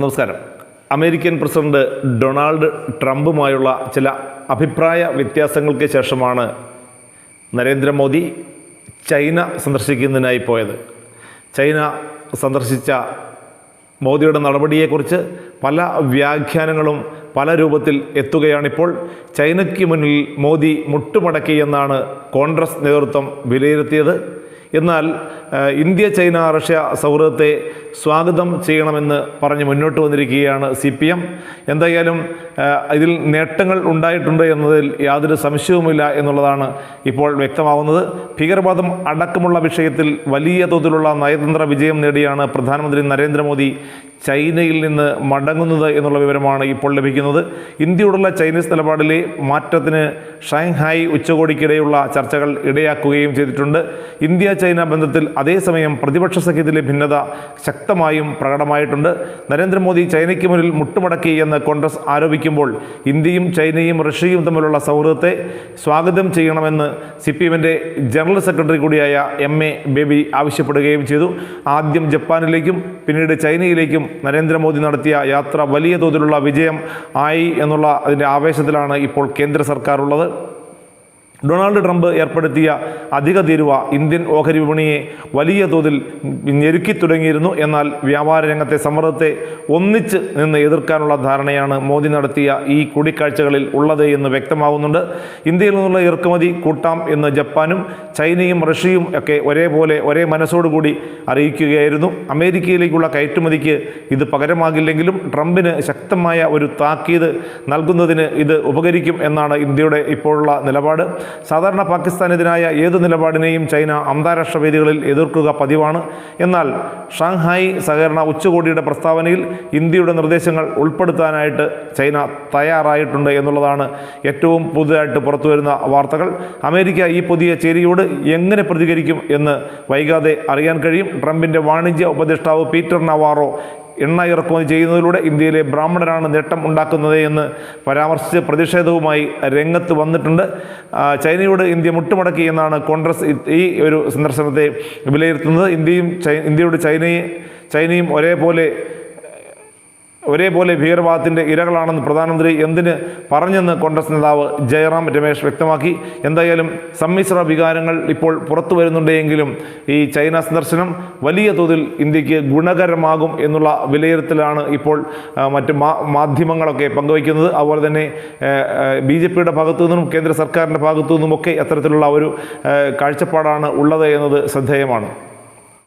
നമസ്കാരം. American president Donald ട്രംപുമായുള്ള ചില അഭിപ്രായ വ്യത്യാസങ്ങൾക്ക് ശേഷമാണ് നരേന്ദ്രമോദി ചൈന സന്ദർശിക്കുന്നതിനായി പോയത്. ചൈന സന്ദർശിച്ച മോദിയുടെ നടപടിയെക്കുറിച്ച് പല വ്യാഖ്യാനങ്ങളും പല രൂപത്തിൽ എത്തുകയാണിപ്പോൾ ചൈനയ്ക്ക് മുന്നിൽ മോദി മുട്ടുമടക്കി എന്നാണ് കോൺഗ്രസ് നേതൃത്വം വിലയിരുത്തിയത്. എന്നാൽ ഇന്ത്യ ചൈന റഷ്യ സൗഹൃദത്തെ സ്വാഗതം ചെയ്യണമെന്ന് പറഞ്ഞ് മുന്നോട്ട് വന്നിരിക്കുകയാണ് സി പി എം എന്തായാലും ഇതിൽ നേട്ടങ്ങൾ ഉണ്ടായിട്ടുണ്ട് എന്നതിൽ യാതൊരു സംശയവുമില്ല എന്നുള്ളതാണ് ഇപ്പോൾ വ്യക്തമാവുന്നത്. ഭീകരവാദം അടക്കമുള്ള വിഷയത്തിൽ വലിയ തോതിലുള്ള നയതന്ത്ര വിജയം നേടിയാണ് പ്രധാനമന്ത്രി നരേന്ദ്രമോദി ചൈനയിൽ നിന്ന് മടങ്ങുന്നത് എന്നുള്ള വിവരമാണ് ഇപ്പോൾ ലഭിക്കുന്നത്. ഇന്ത്യയോടുള്ള ചൈനീസ് നിലപാടിലെ മാറ്റത്തിന് ഷാങ്ഹായ് ഉച്ചകോടിക്കിടെയുള്ള ചർച്ചകൾ ഇടയാക്കുകയും ചെയ്തിട്ടുണ്ട്. ഇന്ത്യ ചൈന ബന്ധത്തിൽ അതേസമയം പ്രതിപക്ഷ സഖ്യത്തിലെ ഭിന്നത ശക്തമായും പ്രകടമായിട്ടുണ്ട്. നരേന്ദ്രമോദി ചൈനയ്ക്ക് മുന്നിൽ മുട്ടുമടക്കി എന്ന് കോൺഗ്രസ് ആരോപിക്കുമ്പോൾ ഇന്ത്യയും ചൈനയും റഷ്യയും തമ്മിലുള്ള സൗഹൃദത്തെ സ്വാഗതം ചെയ്യണമെന്ന് സി പി എമ്മിന്റെ ജനറൽ സെക്രട്ടറി കൂടിയായ എം എ ബേബി ആവശ്യപ്പെടുകയും ചെയ്തു. ആദ്യം ജപ്പാനിലേക്കും പിന്നീട് ചൈനയിലേക്കും നരേന്ദ്രമോദി നടത്തിയ യാത്ര വലിയ തോതിലുള്ള വിജയം ആയി എന്നുള്ള അതിന്റെ ആവേശത്തിലാണ് ഇപ്പോൾ കേന്ദ്ര സർക്കാർ ഉള്ളത്. ഡൊണാൾഡ് ട്രംപ് ഏർപ്പെടുത്തിയ അധിക തീരുവ ഇന്ത്യൻ ഓഹരി വിപണിയെ വലിയ തോതിൽ ഞെരുക്കി തുടങ്ങിയിരുന്നു. എന്നാൽ വ്യാപാര രംഗത്തെ സമ്മർദ്ദത്തെ ഒന്നിച്ച് നിന്ന് എതിർക്കാനുള്ള ധാരണയാണ് മോദി നടത്തിയ ഈ കൂടിക്കാഴ്ചകളിൽ ഉള്ളത് എന്ന് വ്യക്തമാകുന്നുണ്ട് ഇന്ത്യയിൽ നിന്നുള്ള ഇറക്കുമതി കൂട്ടാം എന്ന് ജപ്പാനും ചൈനയും റഷ്യയും ഒക്കെ ഒരേപോലെ ഒരേ മനസ്സോടുകൂടി അറിയിക്കുകയായിരുന്നു. അമേരിക്കയിലേക്കുള്ള കയറ്റുമതിക്ക് ഇത് പകരമാകില്ലെങ്കിലും ട്രംപിന് ശക്തമായ ഒരു താക്കീത് നൽകുന്നതിന് ഇത് ഉപകരിക്കും എന്നാണ് ഇന്ത്യയുടെ ഇപ്പോഴുള്ള നിലപാട്. സാധാരണ പാകിസ്ഥാനെതിരായ ഏത് നിലപാടിനെയും ചൈന അന്താരാഷ്ട്ര വേദികളിൽ എതിർക്കുക പതിവാണ്. എന്നാൽ ഷാങ്ഹായ് സഹകരണ ഉച്ചകോടിയുടെ പ്രസ്താവനയിൽ ഇന്ത്യയുടെ നിർദ്ദേശങ്ങൾ ഉൾപ്പെടുത്താനായിട്ട് ചൈന തയ്യാറായിട്ടുണ്ട് എന്നുള്ളതാണ് ഏറ്റവും പുതുതായിട്ട് പുറത്തുവരുന്ന വാർത്തകൾ. അമേരിക്ക ഈ പുതിയ ചേരിയോട് എങ്ങനെ പ്രതികരിക്കും എന്ന് വൈകാതെ അറിയാൻ കഴിയും. ട്രംപിന്റെ വാണിജ്യ ഉപദേഷ്ടാവ് പീറ്റർ നവാറോ എണ്ണ ഇറക്കുമതി ചെയ്യുന്നതിലൂടെ ഇന്ത്യയിലെ ബ്രാഹ്മണരാണ് നേട്ടം ഉണ്ടാക്കുന്നത് എന്ന് പരാമർശിച്ച് പ്രതിഷേധവുമായി രംഗത്ത് വന്നിട്ടുണ്ട്. ചൈനയോട് ഇന്ത്യ മുട്ടുമടക്കി എന്നാണ് കോൺഗ്രസ് ഈ ഒരു സന്ദർശനത്തെ വിലയിരുത്തുന്നത്. ഇന്ത്യയും ഇന്ത്യയുടെ ചൈനയെ ചൈനയും ഒരേപോലെ ഒരേപോലെ ഭീകരവാദത്തിന്റെ ഇരകളാണെന്ന് പ്രധാനമന്ത്രി എന്തിന് പറഞ്ഞെന്ന് കോൺഗ്രസ് നേതാവ് ജയറാം രമേശ് വ്യക്തമാക്കി. എന്തായാലും സമ്മിശ്ര വികാരങ്ങൾ ഇപ്പോൾ പുറത്തു വരുന്നുണ്ടെങ്കിലും ഈ ചൈന സന്ദർശനം വലിയ തോതിൽ ഇന്ത്യയ്ക്ക് ഗുണകരമാകും എന്നുള്ള വിലയിരുത്തലാണ് ഇപ്പോൾ മറ്റ് മാധ്യമങ്ങളൊക്കെ പങ്കുവയ്ക്കുന്നത്. അതുപോലെ തന്നെ ബി ജെ പിയുടെ ഭാഗത്തു നിന്നും കേന്ദ്ര സർക്കാരിന്റെ ഭാഗത്തു നിന്നുമൊക്കെ അത്തരത്തിലുള്ള ഒരു കാഴ്ചപ്പാടാണ് ഉള്ളത് എന്നത് ശ്രദ്ധേയമാണ്.